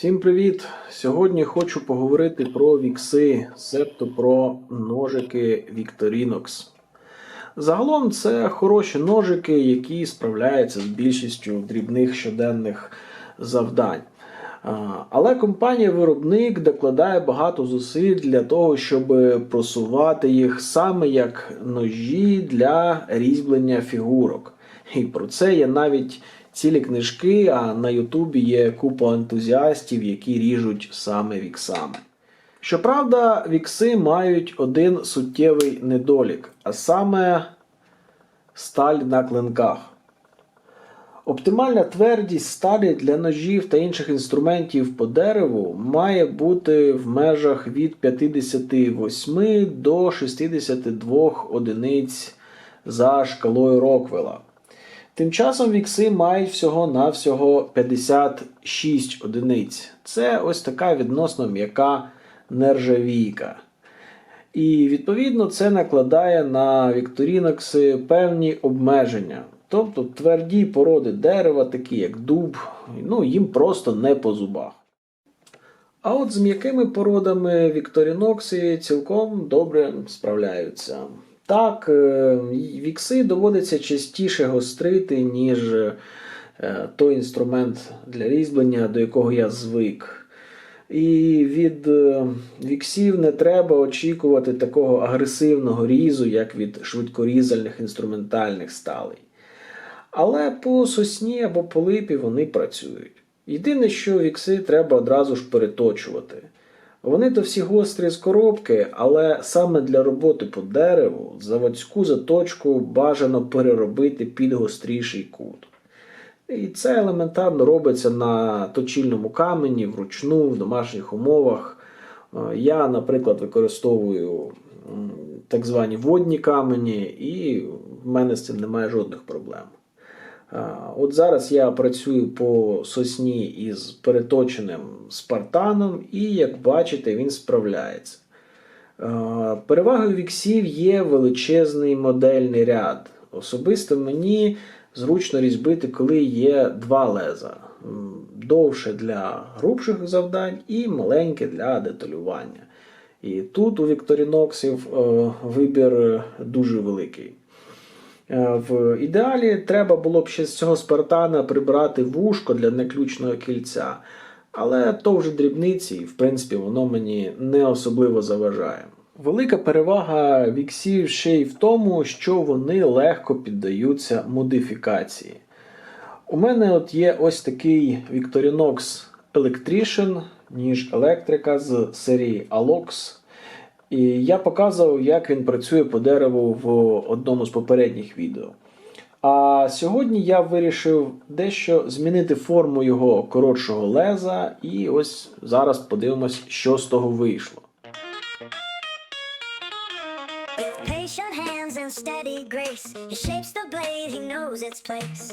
Всім привіт! Сьогодні хочу поговорити про вікси, себто про ножики Victorinox. Загалом це хороші ножики, які справляються з більшістю дрібних щоденних завдань. Але компанія-виробник докладає багато зусиль для того, щоб просувати їх саме як ножі для різьблення фігурок. І про це є навіть цілі книжки, а на Ютубі є купа ентузіастів, які ріжуть саме віксами. Щоправда, вікси мають один суттєвий недолік, а саме сталь на клинках. Оптимальна твердість сталі для ножів та інших інструментів по дереву має бути в межах від 58 до 62 одиниць за шкалою Роквелла. Тим часом вікси мають всього-навсього 56 одиниць. Це ось така відносно м'яка нержавійка. І відповідно це накладає на вікторінокси певні обмеження. Тобто тверді породи дерева, такі як дуб, ну, їм просто не по зубах. А от з м'якими породами вікторінокси цілком добре справляються. Так, е, вікси доводиться частіше гострити, ніж е, той інструмент для різьблення, до якого я звик. І від е, віксів не треба очікувати такого агресивного різу, як від швидкорізальних інструментальних сталей. Але по сосні або по липі вони працюють. Єдине, що вікси треба одразу ж переточувати. Вони то всі гострі з коробки, але саме для роботи по дереву заводську заточку бажано переробити під гостріший кут. І це елементарно робиться на точильному камені, вручну, в домашніх умовах. Е, Я, наприклад, використовую так звані водні камені, і в мене з цим немає жодних проблем. От зараз я працюю по сосні із переточеним спартаном, і як бачите, він справляється. Перевагою віксів є величезний модельний ряд. Особисто мені зручно різьбити, коли є два леза. Довше для грубших завдань і маленьке для деталювання. І тут у вікторіноксів е, вибір дуже великий. Е, В ідеалі треба було б ще з цього спартана прибрати вушко для неключного кільця. Але то вже дрібниці, і в принципі воно мені не особливо заважає. Велика перевага віксів ще й в тому, що вони легко піддаються модифікації. У мене от є ось такий Victorinox Electrician, ніж електрика з серії Alox. І я показував, як він працює по дереву в одному з попередніх відео. А сьогодні я вирішив дещо змінити форму його коротшого леза, і ось зараз подивимось, що з того вийшло. Hands and steady grace, he shapes the blade, he knows its place.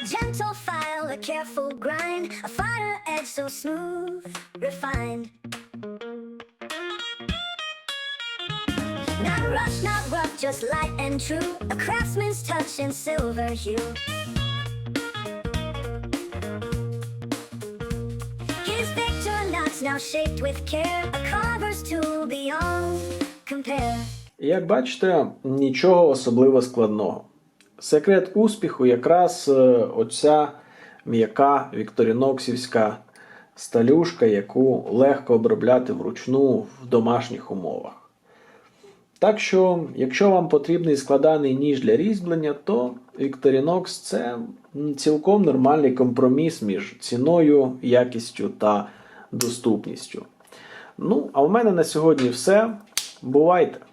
A gentle file, a careful grind, a finer edge so smooth, refined. Not rough, not rough, just light and true, a craftsman's touch in silver hue. His Victorinox now shaped with care, a carver's tool beyond compare. Як бачите, нічого особливо складного. Секрет успіху якраз е, оця м'яка вікторіноксівська сталюшка, яку легко обробляти вручну в домашніх умовах. Так що, якщо вам потрібний складаний ніж для різьблення, то Victorinox це цілком нормальний компроміс між ціною, якістю та доступністю. Ну, а в мене на сьогодні все. Бувайте!